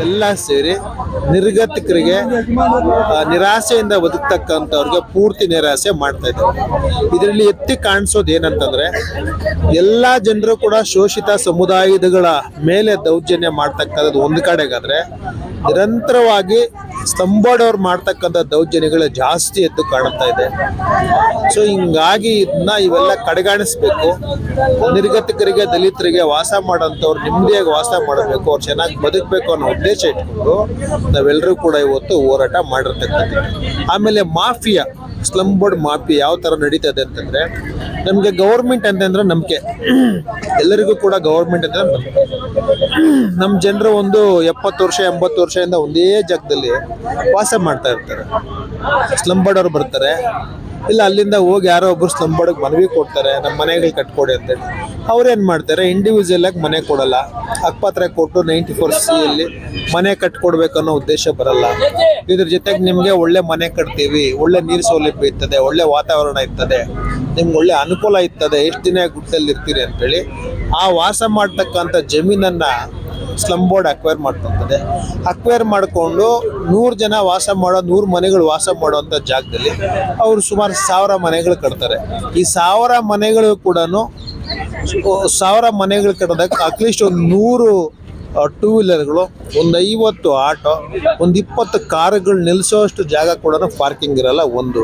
ಎಲ್ಲ ಸೇರಿ ನಿರ್ಗತಿಕರಿಗೆ ನಿರಾಸೆಯಿಂದ ಬದುಕ್ತಕ್ಕಂಥವ್ರಿಗೆ ಪೂರ್ತಿ ನಿರಾಸೆ ಮಾಡ್ತಾ ಇದ್ದಾರೆ. ಇದರಲ್ಲಿ ಎತ್ತಿ ಕಾಣಿಸೋದು ಏನಂತಂದ್ರೆ, ಎಲ್ಲ ಜನರು ಕೂಡ ಶೋಷಿತ ಸಮುದಾಯಗಳ ಮೇಲೆ ದೌರ್ಜನ್ಯ ಮಾಡ್ತಕ್ಕಂಥದ್ದು ಒಂದು ಕಡೆಗಾದ್ರೆ, ನಿರಂತರವಾಗಿ ಸ್ತಂಭಡವ್ರು ಮಾಡ್ತಕ್ಕಂಥ ದೌರ್ಜನ್ಯಗಳು ಜಾಸ್ತಿ ಎದ್ದು ಕಾಣ್ತಾ ಇದೆ. ಸೊ, ಹಿಂಗಾಗಿ ಇದನ್ನ ಇವೆಲ್ಲ ಕಡೆಗಾಣಿಸ್ಬೇಕು. ನಿರ್ಗತಿಕರಿಗೆ ದಲಿತರಿಗೆ ವಾಸ ಮಾಡೋಂಥವ್ರು ನೆಮ್ಮದಿಯಾಗಿ ವಾಸ ಮಾಡಬೇಕು, ಅವ್ರು ಚೆನ್ನಾಗಿ ಬದುಕಬೇಕು ಅನ್ನೋ ಉದ್ದೇಶ ಇಟ್ಕೊಂಡು ನಾವೆಲ್ಲರೂ ಕೂಡ ಇವತ್ತು ಹೋರಾಟ ಮಾಡಿರ್ತಕ್ಕಂಥದ್ದು. ಆಮೇಲೆ ಮಾಫಿಯಾ ಸ್ಲಮ್ ಬೋರ್ಡ್ ಮಾಫಿಯಾ ಯಾವ ಥರ ನಡೀತದೆ ಅಂತಂದರೆ, ನಮಗೆ ಗೌರ್ಮೆಂಟ್ ಅಂತಂದ್ರೆ ನಂಬಿಕೆ. ಎಲ್ಲರಿಗೂ ಕೂಡ ಗೌರ್ಮೆಂಟ್ ಅಂದರೆ ನಂಬಿಕೆ. ನಮ್ಮ ಜನರು ಒಂದು ಎಪ್ಪತ್ತು ವರ್ಷ, ಎಂಬತ್ತು ವರ್ಷದಿಂದ ಒಂದೇ ಜಾಗದಲ್ಲಿ ವಾಸ ಮಾಡ್ತಾ ಇರ್ತಾರೆ. ಅವ್ರು ಬರ್ತಾರೆ ಇಲ್ಲ, ಅಲ್ಲಿಂದ ಹೋಗಿ ಯಾರೋ ಒಬ್ರು ಸ್ಲಮ್ ಮನವಿ ಕೊಡ್ತಾರೆ, ನಮ್ಮ ಮನೆಗಳು ಕಟ್ಕೊಡಿ ಅಂತೇಳಿ. ಅವ್ರೇನು ಮಾಡ್ತಾರೆ ಇಂಡಿವಿಜುವಲ್ ಆಗಿ ಮನೆ ಕೊಡಲ್ಲ. ಅಕ್ಪತ್ರ ಕೊಟ್ಟು ನೈಂಟಿ ಫೋರ್ ಸಿ ಅಲ್ಲಿ ಮನೆ ಕಟ್ಕೊಡ್ಬೇಕನ್ನೋ ಉದ್ದೇಶ ಬರಲ್ಲ. ಇದ್ರ ಜೊತೆಗೆ ನಿಮಗೆ ಒಳ್ಳೆ ಮನೆ ಕಟ್ತೀವಿ, ಒಳ್ಳೆ ನೀರು ಸೌಲಭ್ಯ ಇರ್ತದೆ, ಒಳ್ಳೆ ವಾತಾವರಣ ಇರ್ತದೆ, ನಿಮ್ಗೆ ಒಳ್ಳೆ ಅನುಕೂಲ ಇರ್ತದೆ, ಎಷ್ಟು ದಿನ ಗುಡ್ಡಲ್ಲಿ ಇರ್ತೀರಿ ಅಂತೇಳಿ, ಆ ವಾಸ ಮಾಡ್ತಕ್ಕಂಥ ಜಮೀನನ್ನ ಸ್ಲಮ್ ಬೋರ್ಡ್ ಅಕ್ವೈರ್ ಮಾಡ್ಕೊತದೆ ಅಕ್ವೈರ್ ಮಾಡಿಕೊಂಡು ನೂರು ಜನ ವಾಸ ಮಾಡೋ, ನೂರು ಮನೆಗಳು ವಾಸ ಮಾಡುವಂಥ ಜಾಗದಲ್ಲಿ ಅವರು ಸುಮಾರು ಸಾವಿರ ಮನೆಗಳು ಕಟ್ತಾರೆ. ಈ ಸಾವಿರ ಮನೆಗಳು ಕೂಡ ಸಾವಿರ ಮನೆಗಳು ಕಟ್ಟೋದಕ್ಕೆ ಅಟ್ಲೀಸ್ಟ್ ಒಂದು ನೂರು ಟೂ ವೀಲರ್ಗಳು ಒಂದು ಐವತ್ತು ಆಟೋ, ಒಂದು ಇಪ್ಪತ್ತು ಕಾರುಗಳು ನಿಲ್ಲಿಸೋಷ್ಟು ಜಾಗ ಕೂಡ ಪಾರ್ಕಿಂಗ್ ಇರಲ್ಲ ಒಂದು.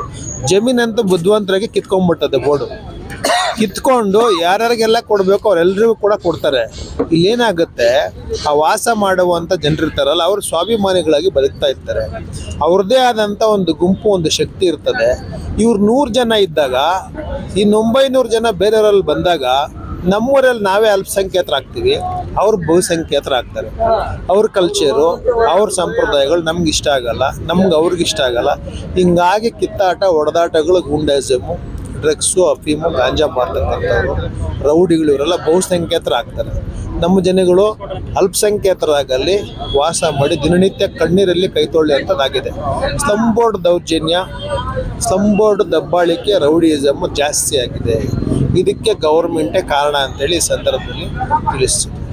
ಜಮೀನಂತೂ ಬುದ್ಧಿವಂತರಾಗಿ ಕಿತ್ಕೊಂಡ್ಬಿಟ್ಟದೆ ಬೋರ್ಡು. ಕಿತ್ಕೊಂಡು ಯಾರ್ಯಾರಿಗೆಲ್ಲ ಕೊಡಬೇಕು ಅವರೆಲ್ಲರಿಗೂ ಕೂಡ ಕೊಡ್ತಾರೆ. ಇಲ್ಲೇನಾಗುತ್ತೆ, ಆ ವಾಸ ಮಾಡುವಂಥ ಜನರಿರ್ತಾರಲ್ಲ ಅವರು ಸ್ವಾಭಿಮಾನಿಗಳಾಗಿ ಬದುಕ್ತಾ ಇರ್ತಾರೆ. ಅವ್ರದ್ದೇ ಆದಂಥ ಒಂದು ಗುಂಪು, ಒಂದು ಶಕ್ತಿ ಇರ್ತದೆ. ಇವ್ರು ನೂರು ಜನ ಇದ್ದಾಗ, ಈ ಒಂಬೈನೂರು ಜನ ಬೇರೆಯವರಲ್ಲಿ ಬಂದಾಗ, ನಮ್ಮೂರಲ್ಲಿ ನಾವೇ ಅಲ್ಪಸಂಖ್ಯಾತರಾಗ್ತೀವಿ ಅವ್ರು ಬಹುಸಂಖ್ಯಾತರಾಗ್ತಾರೆ ಅವ್ರ ಕಲ್ಚರು ಅವ್ರ ಸಂಪ್ರದಾಯಗಳು ನಮ್ಗೆ ಇಷ್ಟ ಆಗಲ್ಲ, ನಮ್ಗೆ ಅವ್ರಿಗೆ ಇಷ್ಟ ಆಗಲ್ಲ. ಹಿಂಗಾಗಿ ಕಿತ್ತಾಟ ಹೊಡೆದಾಟಗಳು ಗುಂಡಾಯಿಸಮು. ಡ್ರಗ್ಸು ಅಫೀಮು ಗಾಂಜಾ ಮಾಡ್ತಕ್ಕಂಥವ್ರು, ರೌಡಿಗಳು, ಇವರೆಲ್ಲ ಬಹುಸಂಖ್ಯಾತರಾಗ್ತಾರೆ ನಮ್ಮ ಜನಗಳು ಅಲ್ಪಸಂಖ್ಯಾತರಾಗಲಿ ವಾಸ ಮಾಡಿ ದಿನನಿತ್ಯ ಕಣ್ಣೀರಲ್ಲಿ ಕೈ ತೊಳ್ಳಿ ಅಂತದಾಗಿದೆ. ಸ್ಲಮ್ ಬೋರ್ಡ್ ದೌರ್ಜನ್ಯ ಸ್ಲಮ್ ದಬ್ಬಾಳಿಕೆ, ರೌಡಿಯಿಸಮ್ ಜಾಸ್ತಿ ಆಗಿದೆ. ಇದಕ್ಕೆ ಗೌರ್ಮೆಂಟೇ ಕಾರಣ ಅಂತೇಳಿ ಈ ಸಂದರ್ಭದಲ್ಲಿ ತಿಳಿಸ್ತೀನಿ